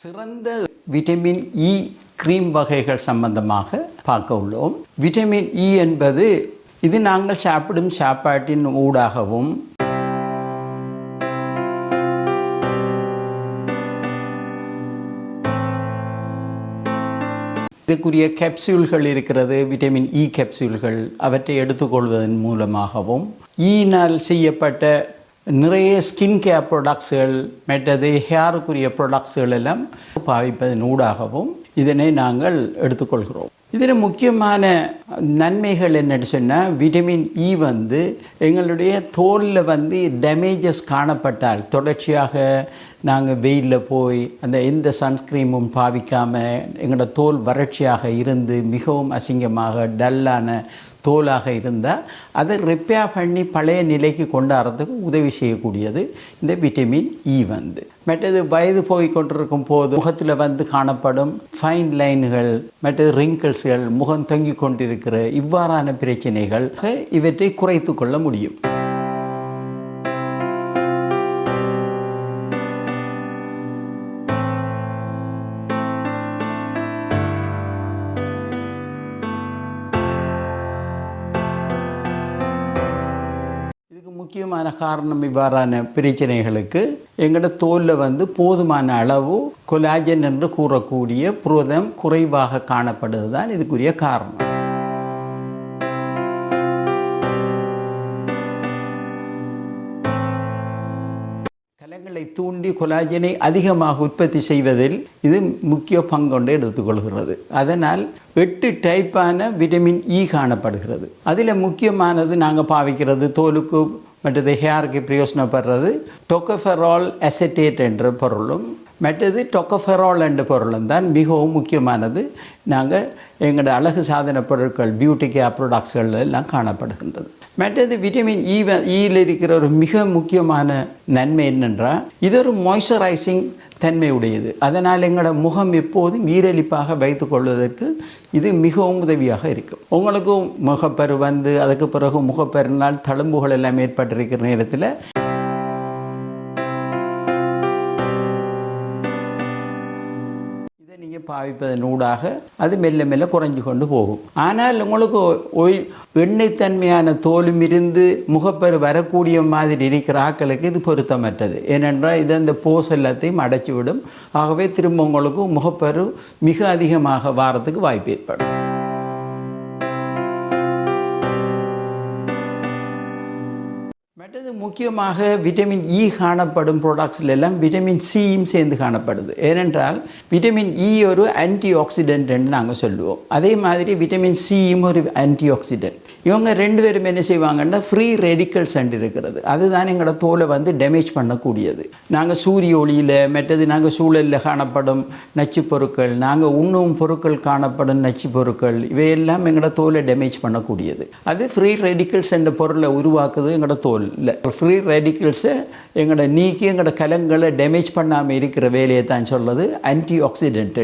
சிறந்த vitamin e இ cream வகைகள் சம்பந்தமாக பார்க்க உள்ளோம். விட்டமின் இ என்பது இது நாங்கள் சாப்பிடும் சாப்பாட்டின் ஊடாகவும் இதுக்குரிய கேப்சூல்கள் இருக்கிறது விட்டமின் இ கேப்சூல்கள் அவற்றை எடுத்துக்கொள்வதன் மூலமாகவும் e ஈனால் செய்யப்பட்ட நிறைய ஸ்கின் கேர் ப்ராடக்ட்ஸுகள் மற்றது ஹேருக்குரிய ப்ராடக்ட்ஸுகள் எல்லாம் பாவிப்பதன் ஊடாகவும் இதனை நாங்கள் எடுத்துக்கொள்கிறோம். இதில் முக்கியமான நன்மைகள் என்னன்னு சொன்னால் விட்டமின் இ e வந்து எங்களுடைய தோலில் வந்து டேமேஜஸ் காணப்பட்டால் தொடர்ச்சியாக நாங்கள் வெயிலில் போய் அந்த எந்த சன்ஸ்க்ரீமும் பாவிக்காமல் எங்களோட தோல் வறட்சியாக இருந்து மிகவும் அசிங்கமாக டல்லான தோலாக இருந்தால் அதை ரிப்பேர் பண்ணி பழைய நிலைக்கு கொண்டாடுறதுக்கு உதவி செய்யக்கூடியது இந்த விட்டமின் இ e வந்து. மற்றது வயது போய் கொண்டிருக்கும் போது முகத்தில் வந்து காணப்படும் ஃபைன் லைன்கள் மற்றது ரிங்கிள்ஸ்கள் முகம் தொங்கி கொண்டிருக்கிற இவ்வாறான பிரச்சனைகள் இவற்றை குறைத்து கொள்ள முடியும். முக்கியமான காரணம் இவ்வாறான பிரச்சனைகளுக்கு எங்களோட தோலில் வந்து போதுமான அளவு கொலாஜன் என்று கூறக்கூடிய புரதம் குறைவாக காணப்படுவது தான் இதுக்குரிய காரணம். கலங்களை தூண்டி கொலாஜனை அதிகமாக உற்பத்தி செய்வதில் இது முக்கிய பங்கொண்டு எடுத்துக்கொள்கிறது. அதனால் எட்டு டைப்பான விட்டமின் இ காணப்படுகிறது. அதில் முக்கியமானது நாங்கள் பாவிக்கிறது தோலுக்கு மற்றது ஹேருக்கு பிரயோசனப்படுறது டொக்கஃபெரால் அசெட்டேட் என்ற பொருளும் மற்றது டொக்கஃபெரால் என்ற பொருளும் தான் மிகவும் முக்கியமானது. நாங்கள் எங்களோட அழகு சாதன பொருட்கள் பியூட்டி கேர் ப்ராடக்ட்ஸ்கள் எல்லாம் காணப்படுகின்றது. மற்றது விட்டமின் இ ஈயில் இருக்கிற ஒரு மிக முக்கியமான நன்மை என்னென்றால் இது ஒரு மாய்ஸ்சரைசிங் தன்மை உடையது. அதனால் எங்களோட முகம் எப்போதும் ஈரலிப்பாக வைத்து கொள்வதற்கு இது மிகவும் உதவியாக இருக்கும். உங்களுக்கும் முகப்பரு வந்து அதுக்கு பிறகு முகப்பருனால் தழும்புகள் எல்லாம் ஏற்பட்டிருக்கிற நேரத்தில் பாவிப்பதனூடாக அது மெல்ல மெல்ல குறைஞ்சு கொண்டு போகும். ஆனால் உங்களுக்கு ஒய் எண்ணித்தன்மையான தோலும் இருந்து முகப்பரு வரக்கூடிய மாதிரி இருக்கிற ஆக்களுக்கு இது பொருத்தமற்றது. ஏனென்றால் இது அந்த போஸ் எல்லாத்தையும் அடைச்சிவிடும். ஆகவே திரும்ப உங்களுக்கு முகப்பரு மிக அதிகமாக வாரத்துக்கு வாய்ப்பு ஏற்படும். மற்றது முக்கியமாக விட்டமின் இ e காணப்படும் ப்ராடக்ட்ஸில் எல்லாம் விட்டமின் சியும் சேர்ந்து காணப்படுது. ஏனென்றால் விட்டமின் இ e ஒரு ஆன்டி ஆக்சிடென்ட்னு நாங்கள் சொல்லுவோம். அதே மாதிரி விட்டமின் சியும் ஒரு ஆன்டி ஆக்சிடென்ட் இவங்க ரெண்டு பேரும் என்ன செய்வாங்கன்னா ஃப்ரீ ரெடிக்கல் சண்ட் இருக்கிறது. அதுதான் எங்களோட தோலை வந்து டேமேஜ் பண்ணக்கூடியது. நாங்கள் சூரிய ஒளியில் மற்றது நாங்கள் சூழலில் காணப்படும் நச்சு பொருட்கள் நாங்கள் உண்ணும் பொருட்கள் காணப்படும் நச்சு பொருட்கள் இவையெல்லாம் எங்களோட தோலை டேமேஜ் பண்ணக்கூடியது. அது ஃப்ரீ ரெடிக்கல்ஸ் என்ற பொருளை உருவாக்குது எங்களோட தோலில். ஃப்ரீ ரெடிக்கல்ஸை எங்களோட நீக்கி எங்களோட கலங்களை டேமேஜ் பண்ணாமல் இருக்கிற வேலையை தான் சொல்லுது ஆன்டி ஆக்சிடென்ட்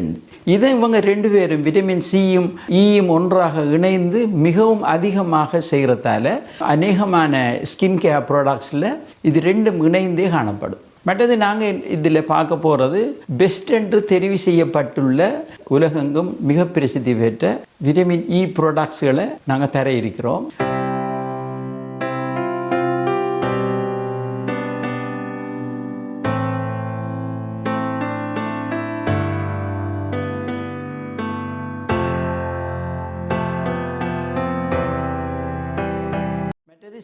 இதை இவங்க ரெண்டு பேரும் விட்டமின் சியும் ஈயும் ஒன்றாக இணைந்து மிகவும் அதிகம் அதிகமாக செய்கிறதால அநேகமான ஸ்கின் கேர் ப்ராடக்ட்ஸில் இது ரெண்டும் இணைந்தே காணப்படும். மற்றது நாங்கள் இதில் பார்க்க போகிறது பெஸ்ட் என்று தெரிவு செய்யப்பட்டுள்ள உலகெங்கும் மிக பிரசித்தி பெற்ற விட்டமின் இ ப்ராடக்ட்ஸ்களை நாங்கள் தர இருக்கிறோம்.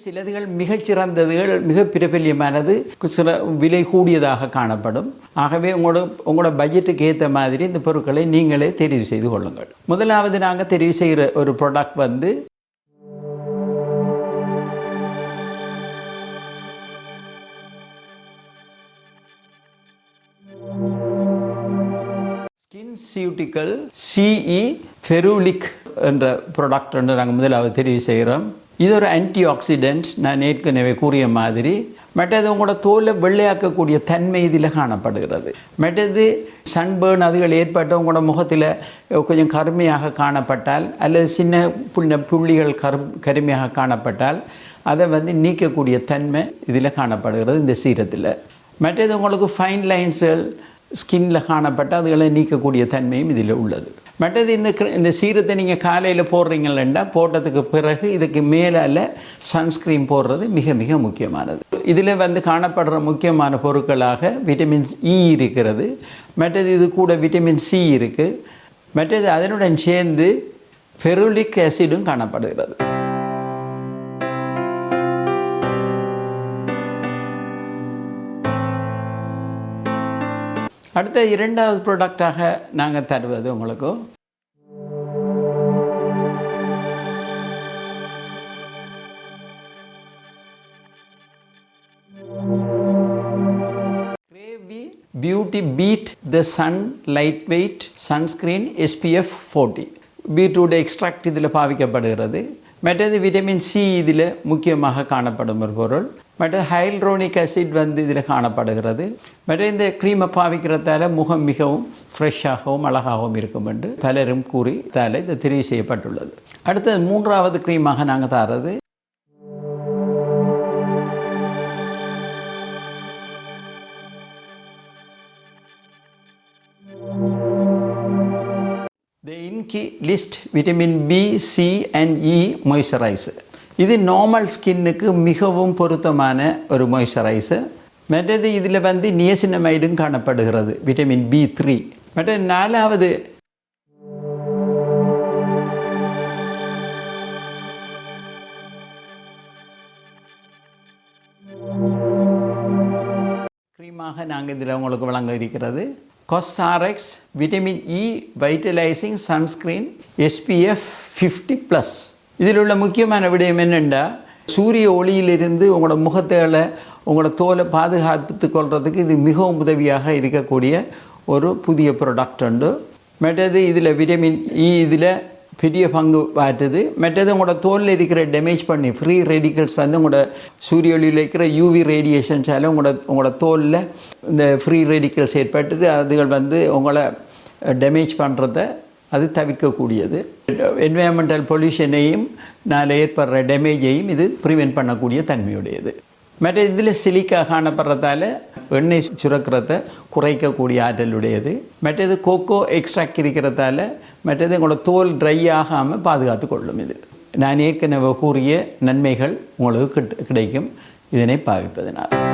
சிலதுகள் மிகச்சிறந்ததுகள் மிக பிரபல்யமானது சில விலை கூடியதாக காணப்படும். ஆகவே உங்களோட உங்களோட பட்ஜெட்டுக்கு ஏற்ற மாதிரி இந்த பொருட்களை நீங்களே தெரிவு செய்து கொள்ளுங்கள். முதலாவது நாங்கள் தெரிவு செய்கிற ஒரு ப்ராடக்ட் வந்து ஸ்கின் சியூட்டிக்கல் சிஇ ஃபெருலிக் என்ற ப்ராடக்ட் என்று நாங்கள் முதலாவது தெரிவு செய்கிறோம். இது ஒரு ஆன்டி ஆக்சிடென்ட் நான் ஏற்கனவே கூறிய மாதிரி மற்றது உங்களோட தோலை வெள்ளையாக்கக்கூடிய தன்மை இதில் காணப்படுகிறது. மற்றது சன்பேர்ன் அதுகள் ஏற்பட்டு உங்களோட முகத்தில் கொஞ்சம் கருமையாக காணப்பட்டால் அல்லது சின்ன புள்ள புள்ளிகள் கரு கருமையாக காணப்பட்டால் அதை வந்து நீக்கக்கூடிய தன்மை இதில் காணப்படுகிறது இந்த சீரத்தில். மற்றது உங்களுக்கு ஃபைன் லைன்ஸுகள் ஸ்கின்ல காணப்பட்ட அதுகளை நீக்கக்கூடிய தன்மையும் இதில் உள்ளது. மற்றது இந்த இந்த சீரத்தை நீங்கள் காலையில் போடுறீங்களா போட்டதுக்கு பிறகு இதுக்கு மேலால் சன்ஸ்க்ரீன் போடுறது மிக மிக முக்கியமானது. இதில் வந்து காணப்படுற முக்கியமான பொருட்களாக விட்டமின் இ e இருக்கிறது. மற்றது இது கூட விட்டமின் சி இருக்குது மற்றது அதனுடன் சேர்ந்து ஃபெருலிக் ஆசிடும் காணப்படுகிறது. அடுத்த இரண்டாவது ப்ராடக்டாக நாங்கள் தருவது உங்களுக்கு. Beauty beet the sun lightweight sunscreen SPF forty beetroot extract இதில் பாவிக்கப்படுகிறது. மற்றது விட்டமின் சி இதில் முக்கியமாக காணப்படும் ஒரு பொருள். மற்ற ஹைல்ரோனிக் அசிட் வந்து இதில் காணப்படுகிறது. மற்ற இந்த க்ரீமை பாவிக்கிறதால முகம் மிகவும் ஃப்ரெஷ்ஷாகவும் அழகாகவும் இருக்கும் என்று பலரும் கூறி தால இது தெரிவு செய்யப்பட்டுள்ளது. அடுத்தது மூன்றாவது க்ரீமாக நாங்கள் தரது. The Inki list vitamin B C and E moisturiser இது நார்மல் ஸ்கின்னுக்கு மிகவும் பொருத்தமான ஒரு மாய்ஸ்சரைசர் மற்றது இதில் வந்து நியசினமைடும் காணப்படுகிறது விட்டமின் பி த்ரீ மற்ற நாலாவது க்ரீமாக நாங்கள் இதில் உங்களுக்கு வழங்க இருக்கிறது. COSRX vitamin E vitalising sunscreen SPF fifty plus இதில் உள்ள முக்கியமான விடயம் என்னென்னா சூரிய ஒளியிலிருந்து உங்களோட முகத்தில் உங்களோட தோலை பாதுகாத்து கொள்கிறதுக்கு இது மிகவும் உதவியாக இருக்கக்கூடிய ஒரு புதிய ப்ராடக்ட் உண்டு. மற்றது இதில் விட்டமின் இ இதில் பெரிய பங்கு வாற்றுது மற்றது உங்களோட தோலில் இருக்கிற டேமேஜ் பண்ணி ஃப்ரீ ரேடிக்கல்ஸ் வந்து உங்களோட சூரிய ஒளியில் இருக்கிற யூவி ரேடியேஷன்ஸால் உங்களோட உங்களோட தோலில் இந்த ஃப்ரீ ரேடிக்கல்ஸ் ஏற்பட்டு அதுகள் வந்து உங்களை டேமேஜ் பண்ணுறத அது தவிர்க்கக்கூடியது. என்வயன்மெண்டல் பொல்யூஷனையும் நாள் ஏற்படுற டேமேஜையும் இது ப்ரிவென்ட் பண்ணக்கூடிய தன்மையுடையது. மற்ற இதில் சிலிக்கா காணப்படுறதால எண்ணெய் சுரக்கிறத குறைக்கக்கூடிய ஆற்றலுடையது. மற்றது கோகோ எக்ஸ்ட்ராக்ட் இருக்கிறதால மற்றது உங்களோட தோல் ட்ரை ஆகாமல் பாதுகாத்து கொள்ளும் இது. நான் ஏற்கனவே கூறிய நன்மைகள் உங்களுக்கு கிடைக்கும். இதனை பாவிப்பதனால்.